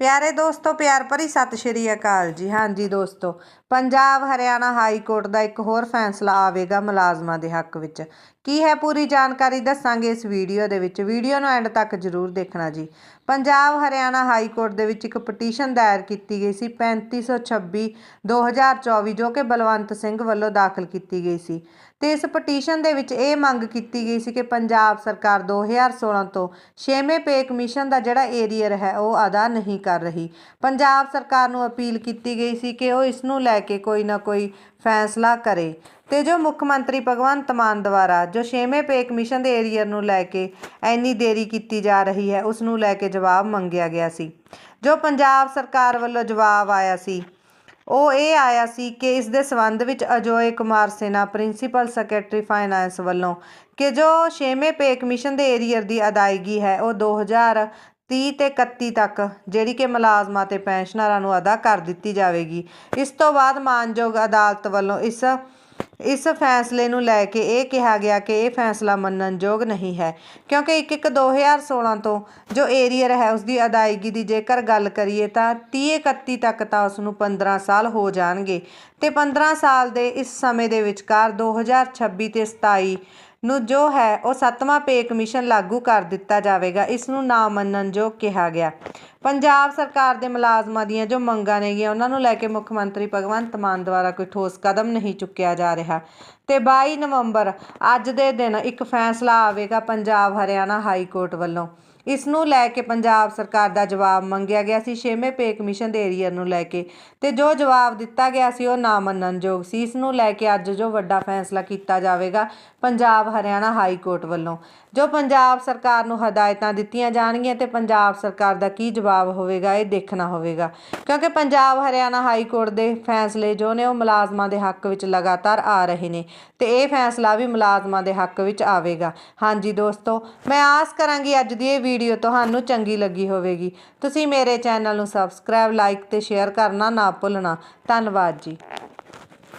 ਪਿਆਰੇ ਦੋਸਤੋ, ਪਿਆਰ ਭਰੀ ਸਤਿ ਸ਼੍ਰੀ ਅਕਾਲ ਜੀ। ਹਾਂਜੀ ਦੋਸਤੋ, ਪੰਜਾਬ ਹਰਿਆਣਾ ਹਾਈ ਕੋਰਟ ਦਾ ਇੱਕ ਹੋਰ ਫੈਸਲਾ ਆਵੇਗਾ ਮੁਲਾਜ਼ਮਾਂ ਦੇ ਹੱਕ ਵਿੱਚ। ਕੀ ਹੈ ਪੂਰੀ ਜਾਣਕਾਰੀ ਦੱਸਾਂਗੇ ਇਸ ਵੀਡੀਓ ਦੇ ਵਿੱਚ। ਵੀਡੀਓ ਨੂੰ ਐਂਡ ਤੱਕ ਜ਼ਰੂਰ ਦੇਖਣਾ ਜੀ। ਪੰਜਾਬ ਹਰਿਆਣਾ ਹਾਈ ਕੋਰਟ ਦੇ ਵਿੱਚ ਇੱਕ ਪਟੀਸ਼ਨ ਦਾਇਰ ਕੀਤੀ ਗਈ ਸੀ 3526 2024 ਜੋ ਕਿ ਬਲਵੰਤ ਸਿੰਘ ਵੱਲੋਂ ਦਾਖਲ ਕੀਤੀ ਗਈ ਸੀ। ਤੇ ਇਸ ਪਟੀਸ਼ਨ ਦੇ ਵਿੱਚ ਇਹ ਮੰਗ ਕੀਤੀ ਗਈ ਸੀ ਕਿ ਪੰਜਾਬ ਸਰਕਾਰ 2016 ਤੋਂ ਛੇਵੇਂ ਪੇ ਕਮਿਸ਼ਨ ਦਾ ਜਿਹੜਾ ਏਰੀਅਰ ਹੈ, ਉਹ ਅਦਾ ਨਹੀਂ ਕਰ ਰਹੀ। ਪੰਜਾਬ ਸਰਕਾਰ ਨੂੰ ਅਪੀਲ ਕੀਤੀ ਗਈ ਸੀ ਕਿ ਉਹ ਇਸ ਨੂੰ ਲੈ ਕੇ ਕੋਈ ਨਾ ਕੋਈ ਫੈਸਲਾ ਕਰੇ। ਤੇ ਜੋ ਮੁੱਖ ਮੰਤਰੀ ਭਗਵੰਤ ਮਾਨ ਦੁਆਰਾ, ਜੋ ਛੇਵੇਂ ਪੇ ਕਮਿਸ਼ਨ ਦੇ ਏਰੀਅਰ ਨੂੰ ਲੈ ਕੇ ਇੰਨੀ ਦੇਰੀ ਕੀਤੀ ਜਾ ਰਹੀ ਹੈ ਉਸ ਨੂੰ ਲੈ ਕੇ ਜਵਾਬ ਮੰਗਿਆ ਗਿਆ ਸੀ। ਜੋ ਪੰਜਾਬ ਸਰਕਾਰ ਵੱਲੋਂ ਜਵਾਬ ਆਇਆ ਸੀ, ਉਹ ਇਹ ਆਇਆ ਸੀ ਕਿ ਇਸ ਦੇ ਸਬੰਧ ਵਿੱਚ Ajoy Kumar Sena principal secretary finance ਵੱਲੋਂ ਕਿ ਜੋ ਛੇਵੇਂ ਪੇ ਕਮਿਸ਼ਨ ਦੇ ਏਰੀਅਰ ਦੀ ਅਦਾਇਗੀ ਹੈ, ਉਹ 2030 ਤੇ 31 ਤੱਕ, ਜਿਹੜੀ ਕਿ ਮੁਲਾਜ਼ਮਾਂ ਤੇ ਪੈਨਸ਼ਨਰਾਂ ਨੂੰ ਅਦਾ ਕਰ ਦਿੱਤੀ ਜਾਵੇਗੀ। ਇਸ ਤੋਂ ਬਾਅਦ ਮਾਨਯੋਗ ਅਦਾਲਤ ਵੱਲੋਂ ਇਸ ਇਸ ਫੈਸਲੇ ਨੂੰ ਲੈ ਕੇ ਇਹ ਕਿਹਾ ਗਿਆ ਕਿ ਇਹ ਫੈਸਲਾ ਮੰਨਣਯੋਗ ਨਹੀਂ ਹੈ, ਕਿਉਂਕਿ 1 1 2016 ਤੋਂ ਜੋ ਏਰੀਅਰ ਹੈ ਉਸ ਦੀ ਅਦਾਇਗੀ ਦੀ ਜੇਕਰ ਗੱਲ ਕਰੀਏ ਤਾਂ 30 31 ਤੱਕ ਤਾਂ ਉਸ ਨੂੰ 15 ਸਾਲ ਹੋ ਜਾਣਗੇ। ਤੇ 15 ਸਾਲ ਦੇ ਇਸ ਸਮੇਂ ਦੇ ਵਿਚਕਾਰ 2026 ਤੇ 27 ਨੂੰ ਜੋ ਹੈ, ਉਹ ਸੱਤਵਾਂ ਪੇ ਕਮਿਸ਼ਨ ਲਾਗੂ ਕਰ ਦਿੱਤਾ ਜਾਵੇਗਾ। ਇਸ ਨੂੰ ਨਾ ਜੋ ਕਿਹਾ ਗਿਆ। ਪੰਜਾਬ ਸਰਕਾਰ ਦੇ ਮੁਲਾਜ਼ਮਾਂ ਦੀਆਂ ਜੋ ਮੰਗਾਂ ਨੇਗੀਆਂ, ਉਹਨਾਂ ਨੂੰ ਲੈ ਕੇ ਮੁੱਖ ਮੰਤਰੀ ਭਗਵੰਤ ਮਾਨ ਦੁਆਰਾ ਕੋਈ ਠੋਸ ਕਦਮ ਨਹੀਂ ਚੁੱਕਿਆ ਜਾ ਰਿਹਾ। ਤੇ 22 ਨਵੰਬਰ, ਅੱਜ ਦੇ ਦਿਨ ਇੱਕ ਫੈਸਲਾ ਆਵੇਗਾ ਪੰਜਾਬ ਹਰਿਆਣਾ ਹਾਈ ਕੋਰਟ ਵੱਲੋਂ। ਇਸ ਨੂੰ ਲੈ ਕੇ ਪੰਜਾਬ ਸਰਕਾਰ ਦਾ ਜਵਾਬ ਮੰਗਿਆ ਗਿਆ ਸੀ। ਛੇਵੇਂ ਪੇ ਕਮਿਸ਼ਨ ਦੇ ਏਰੀਅਰ ਨੂੰ ਲੈ ਕੇ ਤੇ ਜੋ ਜਵਾਬ ਦਿੱਤਾ ਗਿਆ ਸੀ ਉਹ ਨਾ ਮੰਨਣਯੋਗ ਸੀ। ਇਸ ਨੂੰ ਲੈ ਕੇ ਅੱਜ ਜੋ ਵੱਡਾ ਫੈਸਲਾ ਕੀਤਾ ਜਾਵੇਗਾ ਪੰਜਾਬ ਹਰਿਆਣਾ ਹਾਈ ਕੋਰਟ ਵੱਲੋਂ। ਜੋ ਪੰਜਾਬ ਸਰਕਾਰ ਨੂੰ ਹਦਾਇਤਾਂ ਦਿੱਤੀਆਂ ਜਾਣਗੀਆਂ ਤੇ ਪੰਜਾਬ ਸਰਕਾਰ ਦਾ ਕੀ ਜਵਾਬ ਹੋਵੇਗਾ ਇਹ ਦੇਖਣਾ ਹੋਵੇਗਾ। ਕਿਉਂਕਿ ਪੰਜਾਬ ਹਰਿਆਣਾ ਹਾਈ ਕੋਰਟ ਦੇ ਫੈਸਲੇ ਜੋ ਨੇ ਉਹ ਮੁਲਾਜ਼ਮਾਂ ਦੇ ਹੱਕ ਵਿੱਚ ਲਗਾਤਾਰ ਆ ਰਹੇ ਨੇ ਤੇ ਇਹ ਫੈਸਲਾ ਵੀ ਮੁਲਾਜ਼ਮਾਂ ਦੇ ਹੱਕ ਵਿੱਚ ਆਵੇਗਾ। ਹਾਂਜੀ ਦੋਸਤੋ, ਮੈਂ ਆਸ ਕਰਾਂਗੀ ਅੱਜ ਦੀ ਇਹ ਵੀਡੀਓ ਤੁਹਾਨੂੰ ਚੰਗੀ ਲੱਗੀ ਹੋਵੇਗੀ। ਤੁਸੀਂ ਮੇਰੇ ਚੈਨਲ ਨੂੰ ਸਬਸਕ੍ਰਾਈਬ ਲਾਈਕ ਤੇ ਸ਼ੇਅਰ ਕਰਨਾ ਨਾ ਭੁੱਲਣਾ। ਧੰਨਵਾਦ ਜੀ।